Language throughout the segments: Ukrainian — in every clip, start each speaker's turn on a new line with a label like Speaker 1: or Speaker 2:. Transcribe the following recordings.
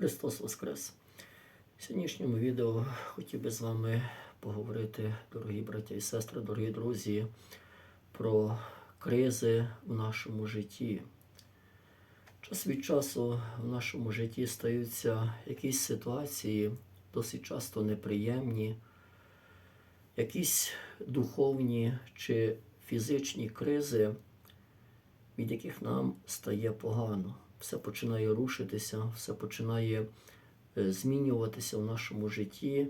Speaker 1: Христос Воскрес! В сьогоднішньому відео хотів би з вами поговорити, дорогі браття і сестри, дорогі друзі, про кризи в нашому житті. Час від часу в нашому житті стаються якісь ситуації, досить часто неприємні, якісь духовні чи фізичні кризи, від яких нам стає погано. Все починає рушитися, все починає е, змінюватися в нашому житті.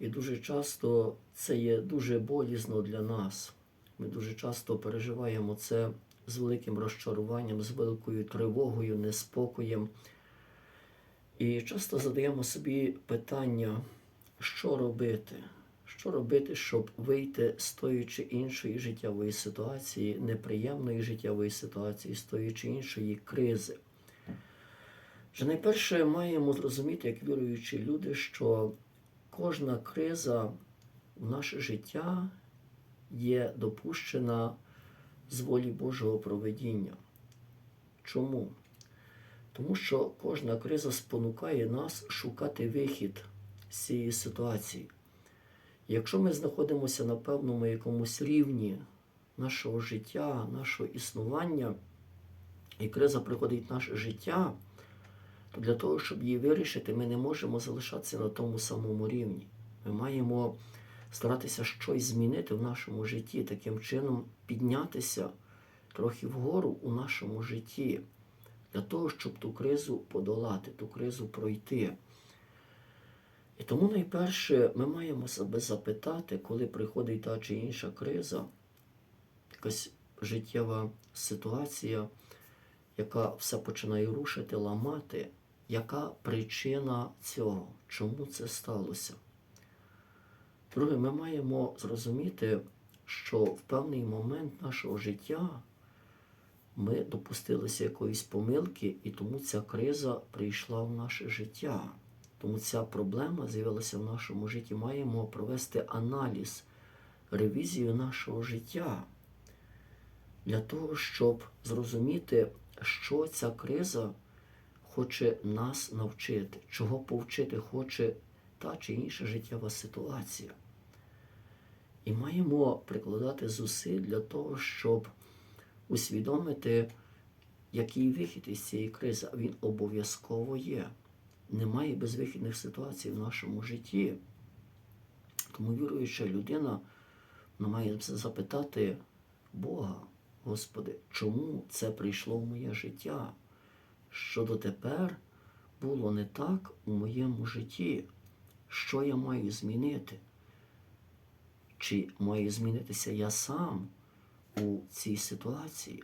Speaker 1: І дуже часто це є дуже болізно для нас. Ми дуже часто переживаємо це з великим розчаруванням, з великою тривогою, неспокоєм. І часто задаємо собі питання, що робити? Що робити, щоб вийти з тої чи іншої життєвої ситуації, неприємної життєвої ситуації, з тої чи іншої кризи? Вже найперше маємо зрозуміти, як віруючі люди, що кожна криза в наше життя є допущена з волі Божого проведіння. Чому? Тому що кожна криза спонукає нас шукати вихід з цієї ситуації. Якщо ми знаходимося на певному якомусь рівні нашого життя, нашого існування, і криза приходить в наше життя, для того, щоб її вирішити, ми не можемо залишатися на тому самому рівні. Ми маємо старатися щось змінити в нашому житті, таким чином піднятися трохи вгору у нашому житті, для того, щоб ту кризу подолати, ту кризу пройти. І тому найперше ми маємо себе запитати, коли приходить та чи інша криза, якась життєва ситуація, яка все починає рушити, ламати, яка причина цього, чому це сталося. Друге, ми маємо зрозуміти, що в певний момент нашого життя ми допустилися якоїсь помилки, і тому ця криза прийшла в наше життя. Тому ця проблема з'явилася в нашому житті. Маємо провести аналіз, ревізію нашого життя для того, щоб зрозуміти, що ця криза хоче нас навчити, чого повчити хоче та чи інша життєва ситуація. І маємо прикладати зусиль для того, щоб усвідомити, який вихід із цієї кризи, він обов'язково є. Немає безвихідних ситуацій в нашому житті. Тому віруюча людина має запитати Бога, Господи, чому це прийшло в моє життя? Що дотепер було не так у моєму житті? Що я маю змінити? Чи маю змінитися я сам у цій ситуації?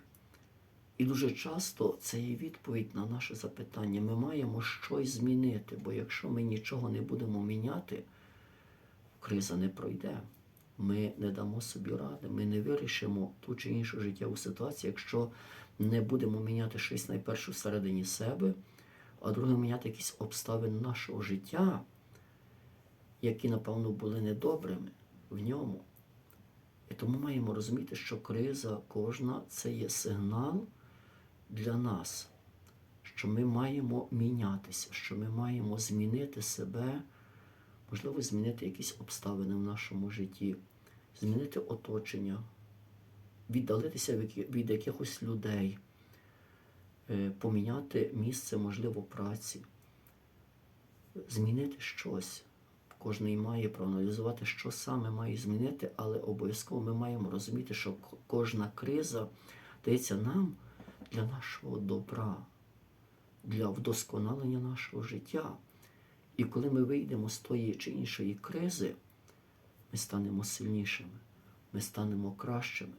Speaker 1: І дуже часто це є відповідь на наше запитання. Ми маємо щось змінити, бо якщо ми нічого не будемо міняти, криза не пройде. Ми не дамо собі ради, ми не вирішимо ту чи іншу життєву ситуацію, якщо не будемо міняти щось найперше всередині себе, а друге міняти якісь обставини нашого життя, які, напевно, були недобрими в ньому. І тому маємо розуміти, що криза кожна це є сигнал для нас, що ми маємо мінятися, що ми маємо змінити себе, можливо, змінити якісь обставини в нашому житті, змінити оточення, віддалитися від якихось людей, е, поміняти місце, можливо, праці, змінити щось. Кожний має проаналізувати, що саме має змінити, але обов'язково ми маємо розуміти, що кожна криза дається нам для нашого добра, для вдосконалення нашого життя. І коли ми вийдемо з тої чи іншої кризи, ми станемо сильнішими, ми станемо кращими.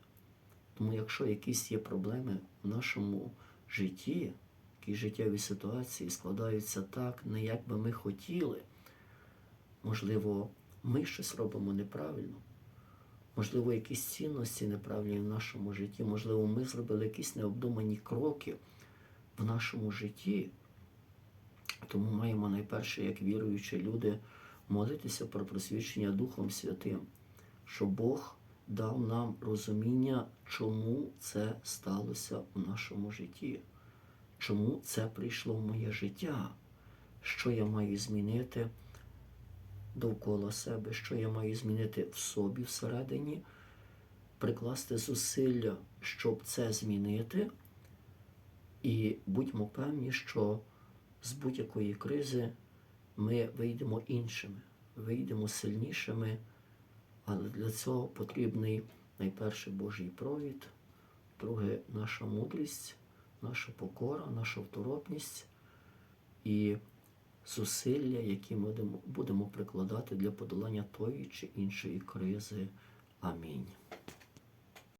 Speaker 1: Тому якщо якісь є проблеми в нашому житті, які життєві ситуації складаються так, не як би ми хотіли, можливо, ми щось робимо неправильно. Можливо, якісь цінності неправильні в нашому житті, можливо, ми зробили якісь необдумані кроки в нашому житті. Тому маємо найперше, як віруючі люди, молитися про просвідчення Духом Святим, що Бог дав нам розуміння, чому це сталося в нашому житті, чому це прийшло в моє життя, що я маю змінити довкола себе, що я маю змінити в собі всередині, прикласти зусилля, щоб це змінити. І будьмо певні, що з будь-якої кризи ми вийдемо іншими, вийдемо сильнішими, але для цього потрібний найперше Божий провід, друге наша мудрість, наша покора, наша второпність і зусилля, які ми будемо- прикладати для подолання тої чи іншої кризи. Амінь.